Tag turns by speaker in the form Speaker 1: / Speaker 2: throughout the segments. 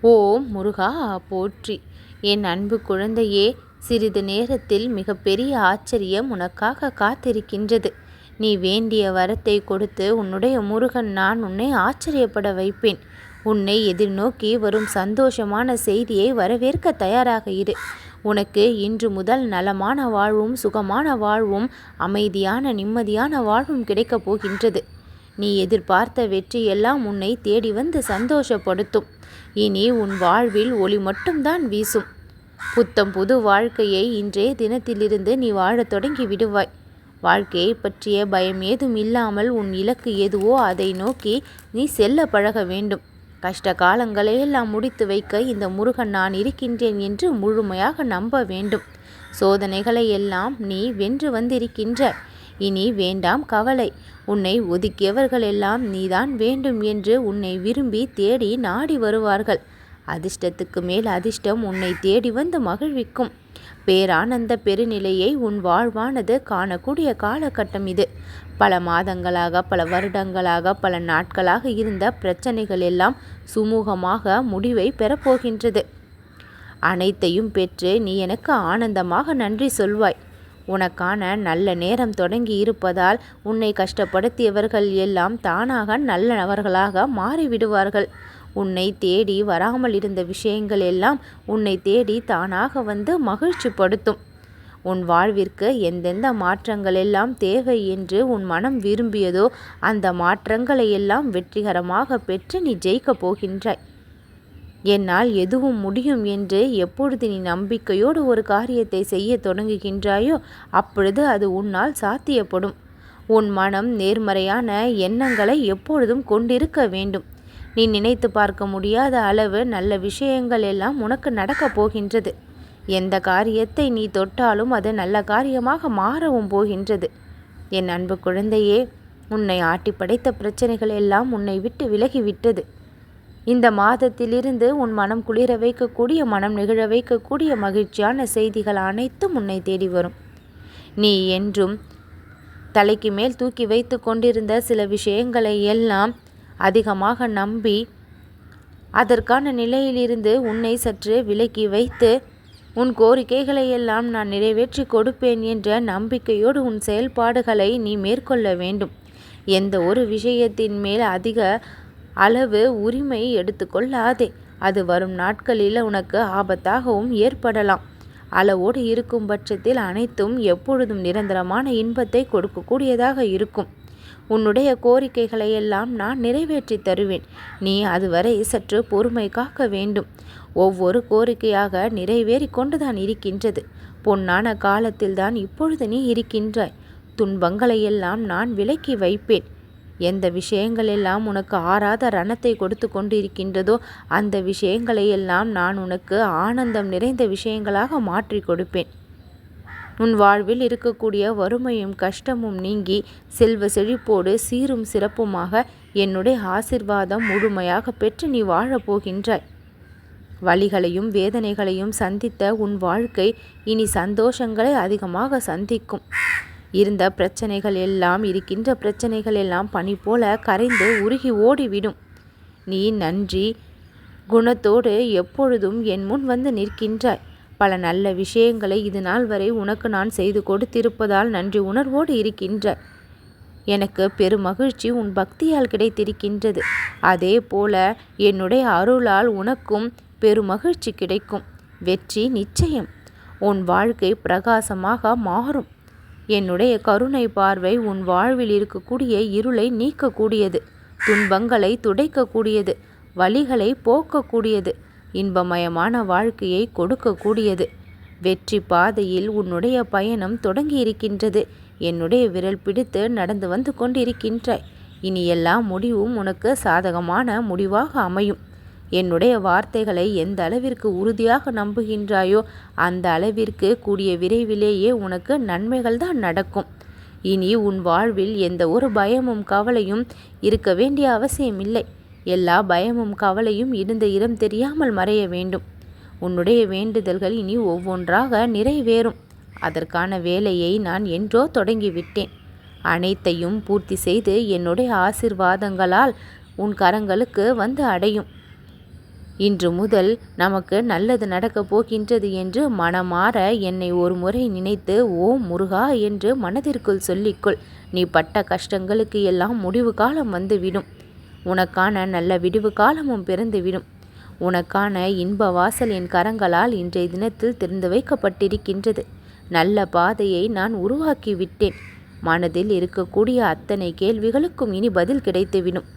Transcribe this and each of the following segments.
Speaker 1: ஓம் முருகா போற்றி. என் அன்பு குழந்தையே சிறிது நேரத்தில் மிகப்பெரிய ஆச்சரியம் உனக்காக காத்திருக்கின்றது. நீ வேண்டிய வரத்தை கொடுத்து உன்னுடைய முருகன் நான் உன்னை ஆச்சரியப்பட வைப்பேன். உன்னை எதிர்நோக்கி வரும் சந்தோஷமான செய்தியை வரவேற்க தயாராக இரு. உனக்கு இன்று முதல் நலமான வாழ்வும் சுகமான வாழ்வும் அமைதியான நிம்மதியான வாழ்வும் கிடைக்கப் போகின்றது. நீ எதிர்பார்த்த வெற்றியெல்லாம் உன்னை தேடி வந்து சந்தோஷப்படுத்தும். இனி உன் வாழ்வில் ஒளி மட்டும்தான் வீசும். புத்தம் புது வாழ்க்கையை இன்றைய தினத்திலிருந்து நீ வாழத் தொடங்கி விடுவாய். வாழ்க்கையை பற்றிய பயம் ஏதும் இல்லாமல் உன் இலக்கு எதுவோ அதை நோக்கி நீ செல்ல பழக வேண்டும். கஷ்ட காலங்களையெல்லாம் முடித்து வைக்க இந்த முருகன் நான் இருக்கின்றேன் என்று முழுமையாக நம்ப வேண்டும். சோதனைகளை எல்லாம் நீ வென்று வந்திருக்கின்ற இனி வேண்டாம் கவலை. உன்னை ஒதுக்கியவர்களெல்லாம் நீதான் வேண்டும் என்று உன்னை விரும்பி தேடி நாடி வருவார்கள். அதிர்ஷ்டத்துக்கு மேல் அதிர்ஷ்டம் உன்னை தேடி வந்து மகிழ்விக்கும். பேரானந்த பெருநிலையை உன் வாழ்வானது காணக்கூடிய காலகட்டம் இது. பல மாதங்களாக பல வருடங்களாக பல நாட்களாக இருந்த பிரச்சனைகள் எல்லாம் சுமூகமாக முடிவை பெறப்போகின்றது. அனைத்தையும் பெற்று நீ எனக்கு ஆனந்தமாக நன்றி சொல்வாய். உனக்கான நல்ல நேரம் தொடங்கி இருப்பதால் உன்னை கஷ்டப்படுத்தியவர்கள் எல்லாம் தானாக நல்லவர்களாக மாறிவிடுவார்கள். உன்னை தேடி வராமல் இருந்த விஷயங்கள் எல்லாம் உன்னை தேடி தானாக வந்து மகிழ்ச்சிப்படுத்தும். உன் வாழ்விற்கு எந்தெந்த மாற்றங்கள் எல்லாம் தேவை என்று உன் மனம் விரும்பியதோ அந்த மாற்றங்களை எல்லாம் வெற்றிகரமாக பெற்று நீ ஜெயிக்கப் போகின்றாய். என்னால் எதுவும் முடியும் என்று எப்பொழுது நீ நம்பிக்கையோடு ஒரு காரியத்தை செய்ய தொடங்குகின்றாயோ அப்பொழுது அது உன்னால் சாத்தியப்படும். உன் மனம் நேர்மறையான எண்ணங்களை எப்பொழுதும் கொண்டிருக்க வேண்டும். நீ நினைத்து பார்க்க முடியாத அளவு நல்ல விஷயங்கள் எல்லாம் உனக்கு நடக்கப் போகின்றது. எந்த காரியத்தை நீ தொட்டாலும் அது நல்ல காரியமாக மாறவும் போகின்றது. என் அன்பு குழந்தையே உன்னை ஆட்டி படைத்த பிரச்சனைகள் எல்லாம் உன்னை விட்டு விலகிவிட்டது. இந்த மாதத்திலிருந்து உன் மனம் குளிர வைக்கக்கூடிய மனம் நிகழ வைக்கக்கூடிய மகிழ்ச்சியான செய்திகள் அனைத்தும் உன்னை தேடி வரும். நீ என்றும் தலைக்கு மேல் தூக்கி வைத்து கொண்டிருந்த சில விஷயங்களை எல்லாம் அதிகமாக நம்பி அதற்கான நிலையிலிருந்து உன்னை சற்று விலக்கி வைத்து உன் கோரிக்கைகளை எல்லாம் நான் நிறைவேற்றி கொடுப்பேன் என்ற நம்பிக்கையோடு உன் செயல்பாடுகளை நீ மேற்கொள்ள வேண்டும். எந்த ஒரு விஷயத்தின் மேல் அதிக அளவு உரிமை எடுத்துக்கொள்ளாதே. அது வரும் நாட்களில் உனக்கு ஆபத்தாகவும் ஏற்படலாம். அளவோடு இருக்கும் பட்சத்தில் அனைத்தும் எப்பொழுதும் நிரந்தரமான இன்பத்தை கொடுக்கக்கூடியதாக இருக்கும். உன்னுடைய கோரிக்கைகளை எல்லாம் நான் நிறைவேற்றி தருவேன். நீ அதுவரை சற்று பொறுமை காக்க வேண்டும். ஒவ்வொரு கோரிக்கையாக நிறைவேறி கொண்டுதான் இருக்கின்றது. பொன்னான காலத்தில்தான் இப்பொழுது நீ இருக்கின்றாய். துன்பங்களை எல்லாம் நான் விலக்கி வைப்பேன். எந்த விஷயங்களெல்லாம் உனக்கு ஆறாத ரணத்தை கொடுத்து கொண்டு இருக்கின்றதோ அந்த விஷயங்களையெல்லாம் நான் உனக்கு ஆனந்தம் நிறைந்த விஷயங்களாக மாற்றி கொடுப்பேன். உன் வாழ்வில் இருக்கக்கூடிய வறுமையும் கஷ்டமும் நீங்கி செல்வ செழிப்போடு சீரும் சிறப்புமாக என்னுடைய ஆசிர்வாதம் முழுமையாக பெற்று நீ வாழப்போகின்றாய் வழிகளையும் வேதனைகளையும் சந்தித்த உன் வாழ்க்கை இனி சந்தோஷங்களை அதிகமாக சந்திக்கும். இருந்த பிரச்சனைகள் எல்லாம் இருக்கின்ற பிரச்சனைகள் எல்லாம் பனி போல கரைந்து உருகி ஓடிவிடும். நீ நன்றி. குணத்தோடு எப்பொழுதும் என் முன் வந்து நிற்கின்றாய். பல நல்ல விஷயங்களை இது நாள் வரை உனக்கு நான் செய்து கொடுத்திருப்பதால் நன்றி உணர்வோடு இருக்கின்றாய். எனக்கு பெருமகிழ்ச்சி உன் பக்தியால் கிடைத்திருக்கின்றது. அதே போல என்னுடைய அருளால் உனக்கும் பெருமகிழ்ச்சி கிடைக்கும். வெற்றி நிச்சயம். உன் வாழ்க்கை பிரகாசமாக மாறும். என்னுடைய கருணை பார்வை உன் வாழ்வில் இருக்கக்கூடிய இருளை நீக்கக்கூடியது. துன்பங்களை துடைக்கக்கூடியது. வழிகளை போக்கக்கூடியது. இன்பமயமான வாழ்க்கையை கொடுக்கக்கூடியது. வெற்றி பாதையில் உன்னுடைய பயணம் தொடங்கி இருக்கின்றது என்னுடைய விரல் பிடித்து நடந்து வந்து கொண்டிருக்கின்றாய். இனி எல்லா முடிவும் உனக்கு சாதகமான முடிவாக அமையும். என்னுடைய வார்த்தைகளை எந்த அளவிற்கு உறுதியாக நம்புகின்றாயோ அந்த அளவிற்கு கூடிய விரைவிலேயே உனக்கு நன்மைகள் தான் நடக்கும். இனி உன் வாழ்வில் எந்த ஒரு பயமும் கவலையும் இருக்க வேண்டிய அவசியமில்லை. எல்லா பயமும் கவலையும் இருந்த இடம் தெரியாமல் மறைய வேண்டும். உன்னுடைய வேண்டுதல்கள் இனி ஒவ்வொன்றாக நிறைவேறும். அதற்கான வேலையை நான் என்றோ தொடங்கிவிட்டேன். அனைத்தையும் பூர்த்தி செய்து என்னுடைய ஆசிர்வாதங்களால் உன் கரங்களுக்கு வந்து அடையும். இன்று முதல் நமக்கு நல்லது நடக்கப் போகின்றது என்று மனமாற என்னை ஒரு முறை நினைத்து ஓ முருகா என்று மனதிற்குள் சொல்லிக்கொள். நீ பட்ட கஷ்டங்களுக்கு எல்லாம் முடிவு காலம் வந்துவிடும். உனக்கான நல்ல விடிவு காலமும் பிறந்துவிடும். உனக்கான இன்ப வாசல் என் கரங்களால் இன்றைய தினத்தில் திறந்து வைக்கப்பட்டிருக்கின்றது. நல்ல பாதையை நான் உருவாக்கி விட்டேன். மனதில் இருக்கக்கூடிய அத்தனை கேள்விகளுக்கும் இனி பதில் கிடைத்துவிடும்.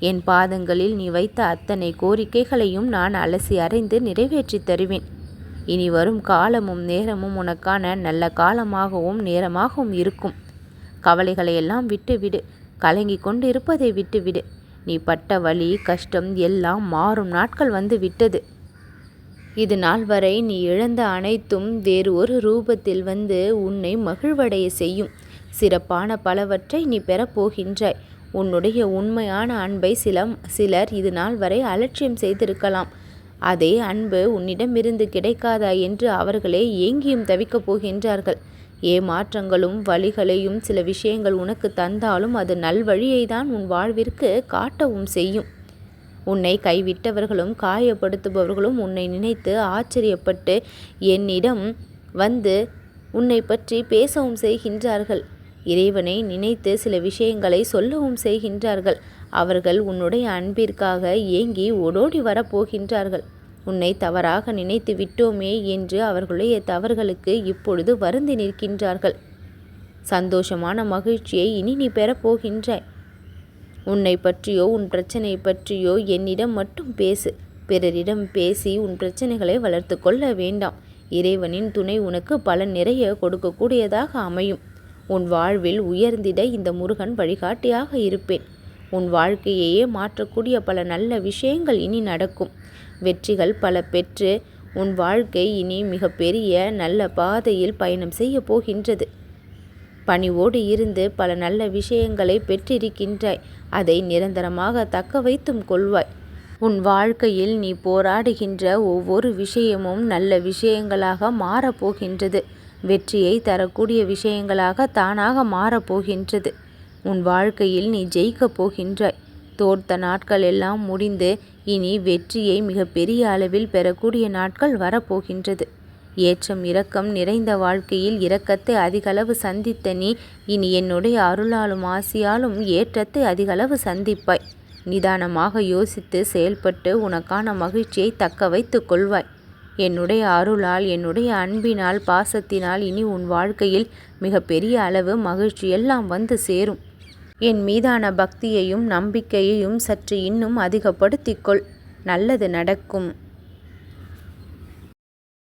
Speaker 1: என் பாதங்களில் நீ வைத்த அத்தனை கோரிக்கைகளையும் நான் அலசி அறைந்து நிறைவேற்றி தருவேன். இனி வரும் காலமும் நேரமும் உனக்கான நல்ல காலமாகவும் நேரமாகவும் இருக்கும். கவலைகளை எல்லாம் விட்டுவிடு. கலங்கி கொண்டு இருப்பதை விட்டுவிடு. நீ பட்ட வலி கஷ்டம் எல்லாம் மாறும் நாட்கள் வந்து விட்டது. இது நாள் வரை நீ இழந்த அனைத்தும் வேறு ஒரு ரூபத்தில் வந்து உன்னை மகிழ்வடைய செய்யும். சிறப்பான பலவற்றை நீ பெறப்போகின்றாய் உன்னுடைய உண்மையான அன்பை சில சிலர் இது நாள் வரை அலட்சியம் செய்திருக்கலாம். அதே அன்பு உன்னிடமிருந்து கிடைக்காதா என்று அவர்களே ஏங்கியும் தவிக்கப் போகின்றார்கள். ஏமாற்றங்களும் வழிகளையும் சில விஷயங்கள் உனக்கு தந்தாலும் அது நல்வழியை தான் உன் வாழ்விற்கு காட்டவும் செய்யும். உன்னை கைவிட்டவர்களும் காயப்படுத்துபவர்களும் உன்னை நினைத்து ஆச்சரியப்பட்டு என்னிடம் வந்து உன்னை பற்றி பேசவும் செய்கின்றார்கள். இறைவனை நினைத்து சில விஷயங்களை சொல்லவும் செய்கின்றார்கள். அவர்கள் உன்னுடைய அன்பிற்காக ஏங்கி ஓடோடி வரப்போகின்றார்கள். உன்னை தவறாக நினைத்து விட்டோமே என்று அவர்களுடைய தவறுகளுக்கு இப்பொழுது வருந்தி நிற்கின்றார்கள். சந்தோஷமான மகிழ்ச்சியை இனி நீ பெறப்போகின்றாய் உன்னை பற்றியோ உன் பிரச்சனை பற்றியோ என்னிடம் மட்டும் பேசு. பிறரிடம் பேசி உன் பிரச்சனைகளை வளர்த்து கொள்ள வேண்டாம். இறைவனின் துணை உனக்கு பலன் நிறைய கொடுக்கக்கூடியதாக அமையும். உன் வாழ்வில் உயர்ந்திட இந்த முருகன் வழிகாட்டியாக இருப்பேன். உன் வாழ்க்கையையே மாற்றக்கூடிய பல நல்ல விஷயங்கள் இனி நடக்கும். வெற்றிகள் பல பெற்று உன் வாழ்க்கை இனி மிகப்பெரிய நல்ல பாதையில் பயணம் செய்ய போகின்றது. பணிவோடு இருந்து பல நல்ல விஷயங்களை பெற்றிருக்கின்றாய். அதை நிரந்தரமாக தக்க வைத்தும் கொள்வாய். உன் வாழ்க்கையில் நீ போராடுகின்ற ஒவ்வொரு விஷயமும் நல்ல விஷயங்களாக மாறப்போகின்றது வெற்றியை தரக்கூடிய விஷயங்களாக தானாக மாறப்போகின்றது உன் வாழ்க்கையில் நீ ஜெயிக்கப் போகின்றாய். தோர்த்த நாட்கள் எல்லாம் முடிந்து இனி வெற்றியை மிகப்பெரிய அளவில் பெறக்கூடிய நாட்கள் வரப்போகின்றது ஏற்றம் இரக்கம் நிறைந்த வாழ்க்கையில் இரக்கத்தை அதிகளவு சந்தித்த நீ இனி என்னுடைய அருளாலும் ஆசியாலும் ஏற்றத்தை அதிகளவு சந்திப்பாய். நிதானமாக யோசித்து செயல்பட்டு உனக்கான மகிழ்ச்சியை தக்க வைத்து கொள்வாய். என்னுடைய அருளால் என்னுடைய அன்பினால் பாசத்தினால் இனி உன் வாழ்க்கையில் மிகப்பெரிய அளவு மகிழ்ச்சி எல்லாம் வந்து சேரும். என் மீதான பக்தியையும் நம்பிக்கையையும் சற்று இன்னும் அதிகப்படுத்திக்கொள் நல்லது நடக்கும்.